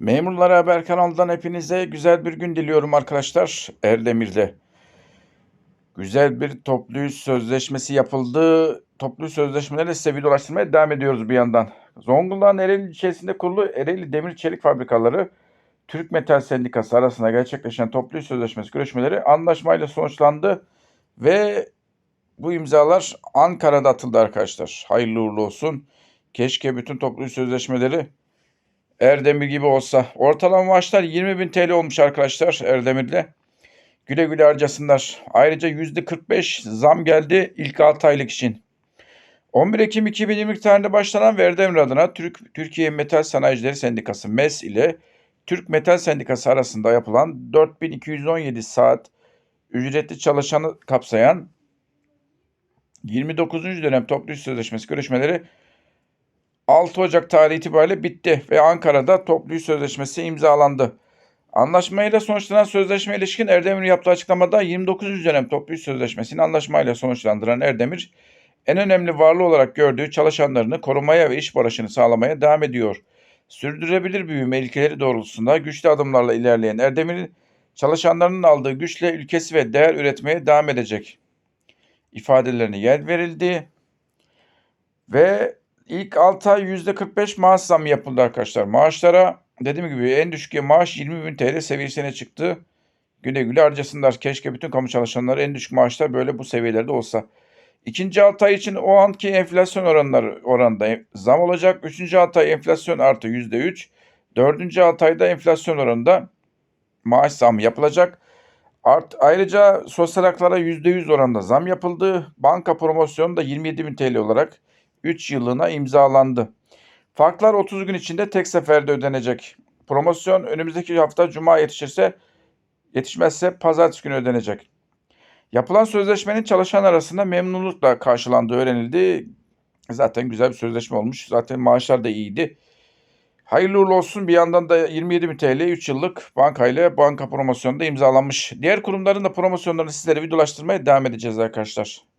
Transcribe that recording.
Memurlar Haber kanalından hepinize güzel bir gün diliyorum arkadaşlar. Erdemir'de güzel bir toplu sözleşmesi yapıldı. Toplu sözleşmelerle size videolaştırmaya devam ediyoruz bir yandan. Zonguldak'ın Ereğli ilçesinde kurulu Ereğli Demir Çelik Fabrikaları Türk Metal Sendikası arasında gerçekleşen toplu sözleşmesi görüşmeleri anlaşmayla sonuçlandı ve bu imzalar Ankara'da atıldı arkadaşlar. Hayırlı uğurlu olsun. Keşke bütün toplu sözleşmeleri Erdemir gibi olsa. Ortalama maaşlar 20 bin TL olmuş arkadaşlar Erdemir'de. Güle güle harcasınlar. Ayrıca %45 zam geldi ilk 6 aylık için. 11 Ekim 2020 tarihinde başlanan ve Erdemir adına Türk, Türkiye Metal Sanayicileri Sendikası MES ile Türk Metal Sendikası arasında yapılan 4217 saat ücretli çalışanı kapsayan 29. dönem toplu iş sözleşmesi görüşmeleri 6 Ocak tarihi itibariyle bitti ve Ankara'da toplu sözleşmesi imzalandı. Anlaşmayla sonuçlanan sözleşme ilişkin Erdemir yaptığı açıklamada 29. dönem toplu sözleşmesini anlaşmayla sonuçlandıran Erdemir, en önemli varlığı olarak gördüğü çalışanlarını korumaya ve iş barışını sağlamaya devam ediyor. Sürdürülebilir büyüme ilkeleri doğrultusunda güçlü adımlarla ilerleyen Erdemir'in çalışanlarının aldığı güçle ülkesi ve değer üretmeye devam edecek ifadelerine yer verildi. Ve ilk 6 ay %45 maaş zammı yapıldı arkadaşlar. Maaşlara dediğim gibi en düşük maaş 20 bin TL seviyesine çıktı. Güle güle harcasınlar. Keşke bütün kamu çalışanları en düşük maaşlar böyle bu seviyelerde olsa. İkinci 6 ay için o anki enflasyon oranları oranında zam olacak. Üçüncü 6 ay enflasyon artı %3. Dördüncü 6 ayda enflasyon oranında maaş zamı yapılacak. Art, ayrıca sosyal haklara %100 oranında zam yapıldı. Banka promosyonu da 27 bin TL olarak 3 yıllığına imzalandı. Farklar 30 gün içinde tek seferde ödenecek. Promosyon önümüzdeki hafta Cuma yetişirse yetişmezse pazartesi günü ödenecek. Yapılan sözleşmenin çalışan arasında memnunlukla karşılandığı öğrenildi. Zaten güzel bir sözleşme olmuş. Zaten maaşlar da iyiydi. Hayırlı uğurlu olsun. Bir yandan da 27 bin TL 3 yıllık bankayla banka promosyonunda imzalanmış. Diğer kurumların da promosyonlarını sizlere videolaştırmaya devam edeceğiz arkadaşlar.